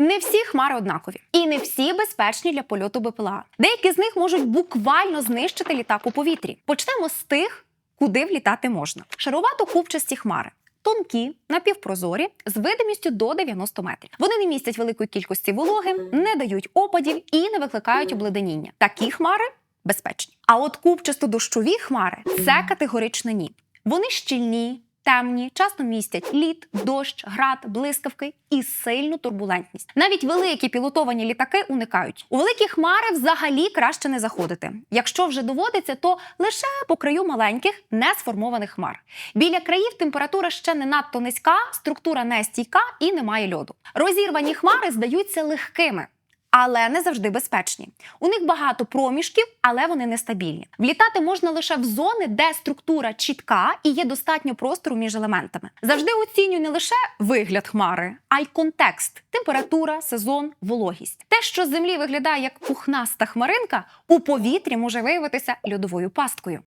Не всі хмари однакові, і не всі безпечні для польоту БПЛА. Деякі з них можуть буквально знищити літак у повітрі. Почнемо з тих, куди влітати можна. Шаровато-купчасті хмари. Тонкі, напівпрозорі, з видимістю до 90 метрів. Вони не містять великої кількості вологи, не дають опадів і не викликають обледеніння. Такі хмари безпечні. А от купчасто-дощові хмари це категорично ні. Вони щільні, темні, часто містять лід, дощ, град, блискавки і сильну турбулентність. Навіть великі пілотовані літаки уникають. У великі хмари взагалі краще не заходити. Якщо вже доводиться, то лише по краю маленьких несформованих хмар. Біля країв температура ще не надто низька, структура не стійка і немає льоду. Розірвані хмари здаються легкими. Але не завжди безпечні. У них багато проміжків, але вони нестабільні. Влітати можна лише в зони, де структура чітка і є достатньо простору між елементами. Завжди оцінюю не лише вигляд хмари, а й контекст: температура, сезон, вологість. Те, що з землі виглядає як пухнаста хмаринка, у повітрі може виявитися льодовою пасткою.